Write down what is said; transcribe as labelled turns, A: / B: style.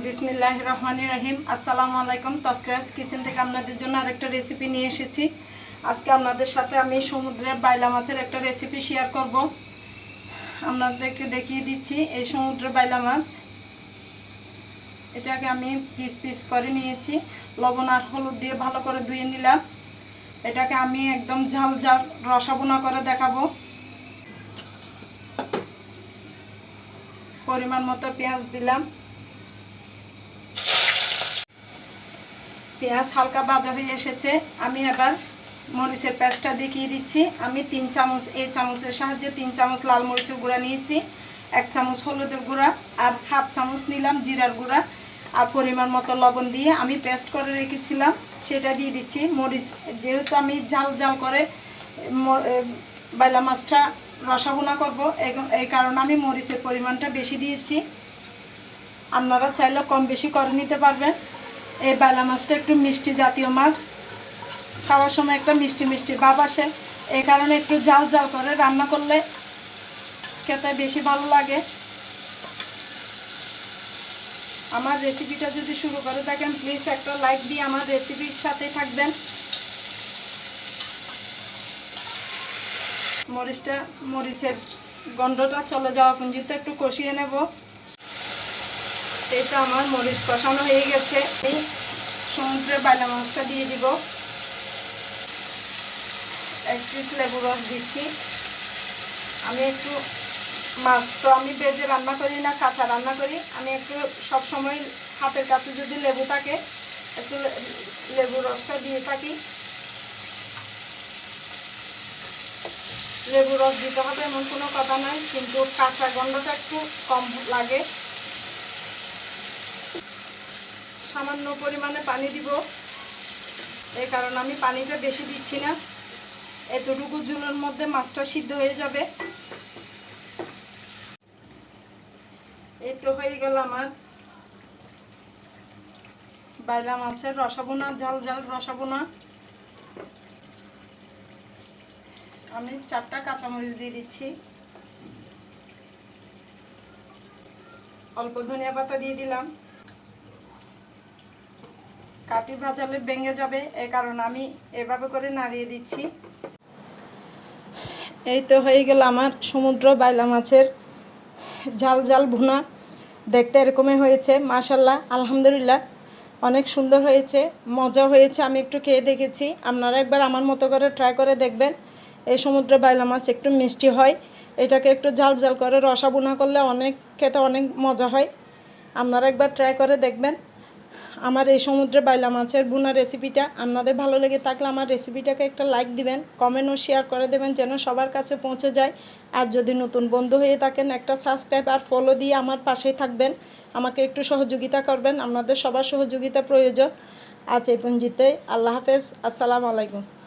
A: বিসমিল্লাহ রহমান রহিম আসসালামু আলাইকুম তস্করাজ কিচেন থেকে আপনাদের জন্য আরেকটা রেসিপি নিয়ে এসেছি। আজকে আপনাদের সাথে আমি সমুদ্রের বাইলা মাছের একটা রেসিপি শেয়ার করব। আপনাদেরকে দেখিয়ে দিচ্ছি এই সমুদ্রের বাইলা মাছ। এটাকে আমি পিস পিস করে নিয়েছি। লবণ আর হলুদ দিয়ে ভালো করে ধুয়ে নিলাম। এটাকে আমি একদম ঝাল ঝাল রসাবোনা করে দেখাবো। পরিমাণ মতো পেঁয়াজ দিলাম। পেঁয়াজ হালকা ভাজা হয়ে এসেছে। আমি এবার মরিচের পেঁয়াজটা দেখিয়ে দিচ্ছি। আমি তিন চামচ, এই চামচের সাহায্যে তিন চামচ লাল মরিচের গুঁড়া নিয়েছি, এক চামচ হলুদের গুঁড়া আর হাফ চামচ নিলাম জিরার গুঁড়া। আর পরিমাণ মতো লবণ দিয়ে আমি পেস্ট করে রেখেছিলাম, সেটা দিয়ে দিচ্ছি মরিচ। যেহেতু আমি জাল জাল করে বাইলা মাছটা রসাবোনা করব এই কারণে আমি মরিচের পরিমাণটা বেশি দিয়েছি। আপনারা চাইলে কম বেশি করে নিতে পারবেন। এই বাইলা মাছটা একটু মিষ্টি জাতীয় মাছ। খাওয়ার সময় একটা মিষ্টি মিষ্টি ভাব আসে। এই কারণে একটু জাল জাল করে রান্না করলে খেতে বেশি ভালো লাগে। আমার রেসিপিটা যদি শুরু করে থাকেন প্লিজ একটা লাইক দিয়ে আমার রেসিপির সাথে থাকবেন। মরিচটা, মরিচের গন্ধটা চলে যাওয়া পর্যন্ত একটু কষিয়ে নেব। এটা আমার মরিচ কষানো হয়ে গেছে। এই সমুদ্রের বাইলা মাছটা দিয়ে দিব। এক পিস লেবু রস দিচ্ছি। আমি একটু মাছ তো আমি ভেজে রান্না করি না, কাঁচা রান্না করি। আমি একটু সব সময় হাতের কাছে যদি লেবু থাকে, একটু লেবু রসটা দিয়ে থাকি। লেবু রস দিতে হবে এমন কোনো কথা নয় কিন্তু কাঁচা গন্ধটা একটু কম লাগে। সামান্য পরিমাণে পানি দিব। এই কারণে আমি পানিটা বেশি দিচ্ছি না। এতটুকু জুলের মধ্যে মাছটা সিদ্ধ হয়ে যাবে। এই তো হয়ে গেল আমার বাইলা মাছের রসাবোনা, ঝাল ঝাল রসাবোনা। আমি চারটা কাঁচামরিচ দিয়ে দিচ্ছি। অল্প ধনিয়া পাতা দিয়ে দিলাম। কাটি ভাজালে ভেঙে যাবে এই কারণে আমি এভাবে করে নাড়িয়ে দিচ্ছি। এই তো হয়ে গেল আমার সমুদ্র বাইলা মাছের ঝাল ঝাল ভুনা। দেখতে এরকমই হয়েছে, মাশাল্লাহ, আলহামদুলিল্লাহ। অনেক সুন্দর হয়েছে মজা হয়েছে, আমি একটু খেয়ে দেখেছি। আপনারা একবার আমার মতো করে ট্রাই করে দেখবেন। এই সমুদ্র বাইলা মাছ একটু মিষ্টি হয়। এটাকে একটু ঝাল ঝাল করে রসা বুনা করলে অনেক খেতে অনেক মজা হয়। আপনারা একবার ট্রাই করে দেখবেন। আমার এই সমুদ্রে বাইলা মাছের বুনা রেসিপিটা আপনাদের ভালো লেগে থাকলে আমার রেসিপিটাকে একটা লাইক দিবেন কমেন্ট ও শেয়ার করে দেবেন যেন সবার কাছে পৌঁছে যায়। আর যদি নতুন বন্ধু হয়ে থাকেন, একটা সাবস্ক্রাইব আর ফলো দিয়ে আমার পাশেই থাকবেন। আমাকে একটু সহযোগিতা করবেন, আপনাদের সবার সহযোগিতা প্রয়োজন। আজ এই পঞ্জিতে আল্লাহ হাফেজ, আসসালামু আলাইকুম।